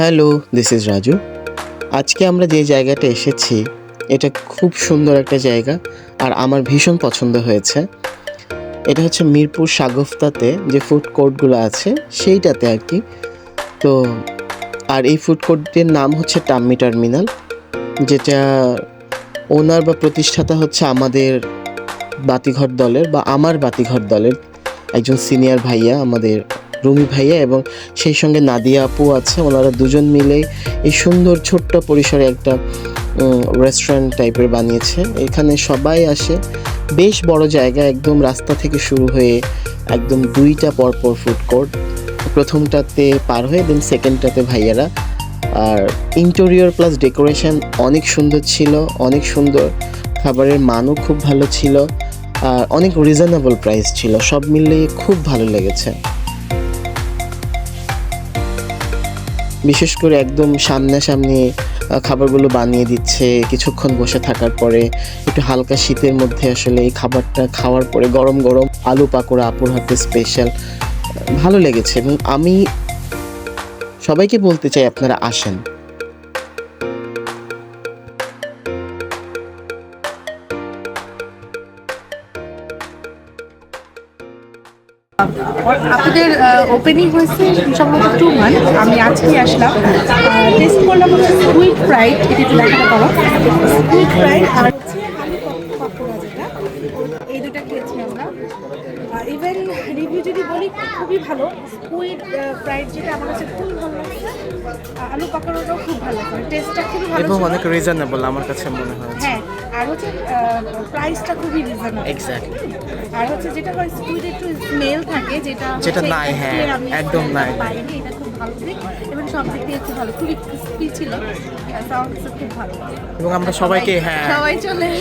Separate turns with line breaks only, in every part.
Hello this is Raju. আজকে আমরা যে জায়গাটা এসেছি, এটা খুব সুন্দর একটা জায়গা আর আমার ভীষণ পছন্দ হয়েছে। এটা হচ্ছে মিরপুর সাগফতাতে যে ফুড কোর্টগুলো আছে, সেইটাতে আর কি। তো, আর এই ফুড কোর্টের নাম হচ্ছে টাম্মি টার্মিনাল, যেটা ওনার বা প্রতিষ্ঠাতা হচ্ছে আমাদের বাতিঘর দলের বা আমার বাতিঘর দলের একজন সিনিয়র ভাইয়া আমাদের রুমি ভাইয়া এবং সেই সঙ্গে নাদিয়া আপু আছে। ওনারা দুজন মিলেই এই সুন্দর ছোট্ট পরিসরে একটা রেস্টুরেন্ট টাইপের বানিয়েছে। এখানে সবাই আসে। বেশ বড় জায়গা, একদম রাস্তা থেকে শুরু হয়ে একদম দুইটা পরপর ফুড কোর্ট প্রথমটাতে পার হয়ে দেন সেকেন্ডটাতে ভাইয়ারা। আর ইন্টেরিয়র প্লাস ডেকোরেশন অনেক সুন্দর ছিল, অনেক সুন্দর খাবারের মানও খুব ভালো ছিল, আর অনেক রিজনেবল প্রাইস ছিল। সব মিলিয়ে খুব ভালো লেগেছে। বিশেষ করে একদম সামনাসামনি খাবারগুলো বানিয়ে দিচ্ছে, কিছুক্ষণ বসে থাকার পরে একটু হালকা শীতের মধ্যে আসলে এই খাবারটা খাওয়ার পরে গরম গরম আলু পাকোড়া আপুর হাতে স্পেশাল ভালো লেগেছে। এবং আমি সবাইকে বলতে চাই আপনারা আসেন।
আপনাদের ওপেনিং হয়েছে সম্ভবত টু মান্থ আমি আজকে আসলাম টেস্ট করলাম স্কুইড ফ্রাইড এটি একটু দেখাতে পারো স্কুইড ফ্রাইড আর হচ্ছে আলু পক- পকোড়া যেটা এই দুটো খেয়েছি আমরা ইভেন যদি খুবই ভালো। স্কুইড ফ্রাইড যেটা আমার কাছে খুবই ভালো লাগছে। আলু পকোড়াটাও খুব ভালো লাগছে। টেস্টটা খুবই ভালো
এবং অনেক রিজনেবল আমার কাছে মনে হয়েছে
হ্যাঁ আর হচ্ছে প্রাইসটা খুবই রিজনেবল
এক্স্যাক্টলি
আর হচ্ছে যেটা হয় স্কুইড একটু স্মেল থাকে যেটা
যেটা নাই, হ্যাঁ, একদম নাই।
এটা খুব ভালো দিক এবং সব দিক দিয়ে খুব ভালো। খুবই ক্রিস্পি ছিল।
এবং আমরা সবাইকে হ্যাঁ
সবাই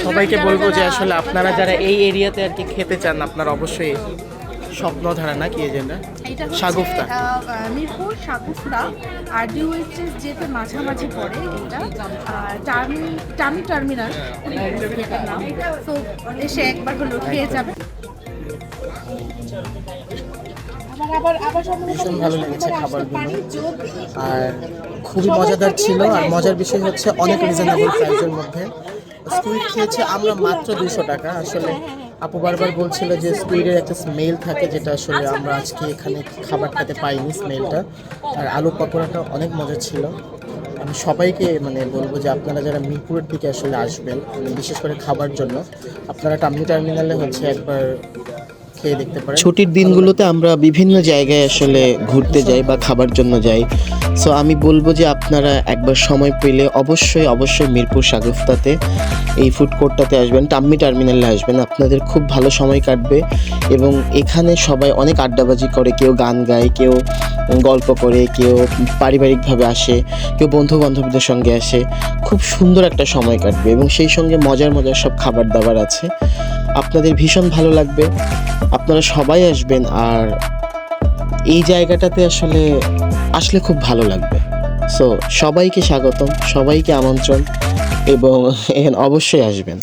সবাইকে বলব যে আসলে আপনারা যারা এই এরিয়াতে আর কি খেতে চান আপনারা অবশ্যই স্বপ্নধারা না কি এজেন্ডা
এটা হচ্ছে,
সাগুফতা।
মিরপুর সাগুফতা। আর ডিওএইচএস যেতে মাঝামাঝি পড়ে এটা। আর টার্মি টার্মি টার্মিনাল নাম। তো এসে একবার হলো খেয়ে যাবে।
ভীষণ ভালো লেগেছে খাবারগুলো। আর খুবই মজাদার ছিল আর মজার বিষয় হচ্ছে অনেক রিজনেবল প্রাইসের মধ্যে। স্কুইড খেয়েছে আমরা মাত্র দুশো টাকা আসলে আপু বারবার বলছিল যে স্কুইডের একটা স্মেল থাকে যেটা আসলে আমরা আজকে এখানে খাবার খেতে পাইনি স্মেলটা আর আলু পকোড়াটা অনেক মজা ছিল। আমি সবাইকে মানে বলব যে আপনারা যারা মিরপুরের দিকে আসলে আসবেন মানে বিশেষ করে খাবার জন্য, আপনারা টামনি টার্মিনালে হচ্ছে একবার খেয়ে দেখতে পারেন। ছুটির দিনগুলোতে আমরা বিভিন্ন জায়গায় আসলে ঘুরতে যাই বা খাবার জন্য যাই। সো আমি বলব যে আপনারা একবার সময় পেলে অবশ্যই অবশ্যই মিরপুর সাগফতাতে এই ফুড কোর্টটাতে আসবেন, টাম্মি টার্মিনালে আসবেন। আপনাদের খুব ভালো সময় কাটবে এবং এখানে সবাই অনেক আড্ডাবাজি করে, কেউ গান গায়, কেউ গল্প করে, কেউ পারিবারিকভাবে আসে, কেউ বন্ধু বান্ধবদের সঙ্গে আসে। খুব সুন্দর একটা সময় কাটবে এবং সেই সঙ্গে মজার মজার সব খাবার দাবার আছে। আপনাদের ভীষণ ভালো লাগবে। আপনারা সবাই আসবেন আর এই জায়গাটাতে আসলে আসলে খুব ভালো লাগবে। সো সবাইকে স্বাগতম, সবাইকে আমন্ত্রণ। এবং এখানে অবশ্যই আসবেন।